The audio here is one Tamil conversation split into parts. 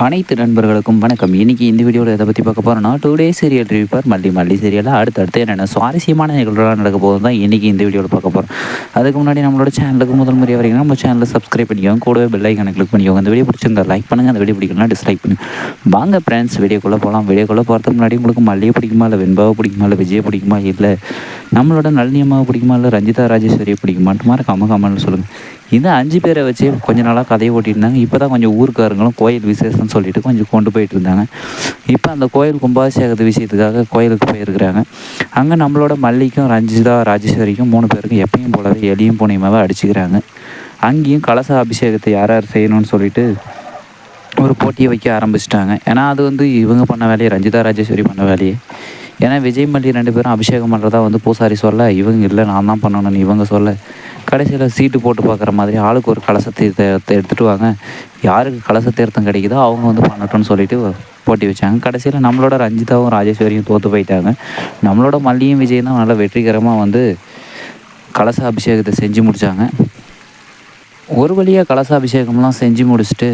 அனைத்து நண்பர்களுக்கும் வணக்கம். இன்றைக்கி இந்த வீடியோவில் எதை பற்றி பார்க்க போகிறோம்னா டூ டே சீரியல் ரிவ்யூப்பர் மல்லி மல்லி சீரியலில் அடுத்தடுத்து என்னென்ன சுவாரஸ்யமான நிகழ்வுகளாக நடக்க போகுது தான் இன்றைக்கி இந்த வீடியோவில் பார்க்க போகிறோம் அதுக்கு முன்னாடி நம்மளோட சேனலுக்கு முதல் முறையாக வரீங்கன்னா நம்ம சேனலை சப்ஸ்கிரைப் பண்ணிக்கோங்க. கூடவே பெல் ஐக்கனை கிளிக் பண்ணிக்கோங்க. அந்த வீடியோ பிடிச்சிருந்தா லைக் பண்ணுங்கள் அந்த வீடியோ பிடிக்கலாம் டிஸ்லைக் பண்ணுங்கள் வாங்க ஃப்ரெண்ட்ஸ் வீடியோக்குள்ளே போகலாம் வீடியோக்குள்ளே போகிறதுக்கு முன்னாடி உங்களுக்கு மல்லியை பிடிக்குமா இல்லை வெண்பாவை பிடிக்குமா இல்லை விஜயை பிடிக்குமா இல்லை நம்மளோட நளினியம்மாவை பிடிக்குமா இல்லை ரஞ்சிதா ராஜேஸ்வரியை பிடிக்குமான்ட்டு மாதிரி கம கம்மன்னு சொல்லுங்கள் இந்த அஞ்சு பேரை வச்சு கொஞ்ச நாளாக கதையை ஓட்டியிருந்தாங்க இப்போ தான் கொஞ்சம் ஊருக்காரங்களும் கோயில் விசேஷம்னு சொல்லிட்டு கொஞ்சம் கொண்டு போயிட்டு இருந்தாங்க. இப்போ அந்த கோயில் கும்பாபிஷேகத்து விஷயத்துக்காக கோயிலுக்கு போயிருக்கிறாங்க. அங்கே நம்மளோட மல்லிக்கும் ரஞ்சிதா ராஜேஸ்வரிக்கும் மூணு பேருக்கும் எப்பயும் போலவே எலியும் பூனையுமாவே அடிச்சுக்கிறாங்க. அங்கேயும் கலச அபிஷேகத்தை யார் யார் செய்யணும்னு சொல்லிட்டு ஒரு போட்டியை வைக்க ஆரம்பிச்சிட்டாங்க. ஏன்னா அது வந்து இவங்க பண்ண வேலையை ரஞ்சிதா ராஜேஸ்வரி பண்ண வேலையே. ஏன்னா விஜய் மல்லி ரெண்டு பேரும் அபிஷேகம் பண்ணுறதா வந்து பூசாரி சொல்ல இவங்க இல்லை நான் தான் பண்ணணும்னு இவங்க சொல்ல. கடைசியில் சீட்டு போட்டு பார்க்குற மாதிரி ஆளுக்கு ஒரு கலசத்தை எடுத்துகிட்டு வாங்க. யாருக்கு கலச தீர்த்தம் கிடைக்குதோ அவங்க வந்து பண்ணட்டும்னு சொல்லிட்டு போட்டி வச்சாங்க. கடைசியில் நம்மளோட ரஞ்சிதாவும் ராஜேஸ்வரியும் தோற்று போயிட்டாங்க. நம்மளோட மல்லியும் விஜய் தான் நல்லா வெற்றிகரமாக வந்து கலச அபிஷேகத்தை செஞ்சு முடித்தாங்க ஒரு வழியாக கலச அபிஷேகம்லாம் செஞ்சு முடிச்சுட்டு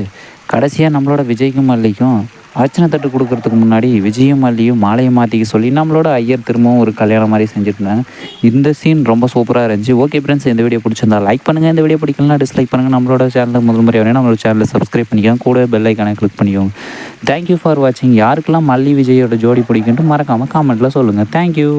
கடைசியாக நம்மளோட விஜய்க்கும் மல்லிக்கும் அர்ச்சனை தட்டு கொடுக்கறதுக்கு முன்னாடி விஜயும் மல்லியும் மாலையை மாற்றிக்க சொல்லி நம்மளோட ஐயர் திரும்பவும் ஒரு கல்யாணம் மாதிரி செஞ்சுட்டு இருந்தாங்க இந்த சீன் ரொம்ப சூப்பராக இருந்துச்சு. ஓகே ஃப்ரெண்ட்ஸ் இந்த வீடியோ பிடிச்சிருந்தா லைக் பண்ணுங்கள் இந்த வீடியோ பிடிக்கலாம் டிஸ்லைக் பண்ணுங்கள் நம்மளோட சேனலுக்கு முதல் முறை வேணும் நம்மளோட சேனலை சப்ஸ்கிரைப் பண்ணிக்கோங்க. கூட பெல் ஐக்கானை கிளிக் பண்ணிக்கோங்க. தேங்க்யூ ஃபார் வாட்சிங் யாருக்கெல்லாம் மல்லி விஜயோட ஜோடி பிடிக்குன்ட்டு மறக்காமல் காமெண்ட்டில் சொல்லுங்கள் தேங்க்யூ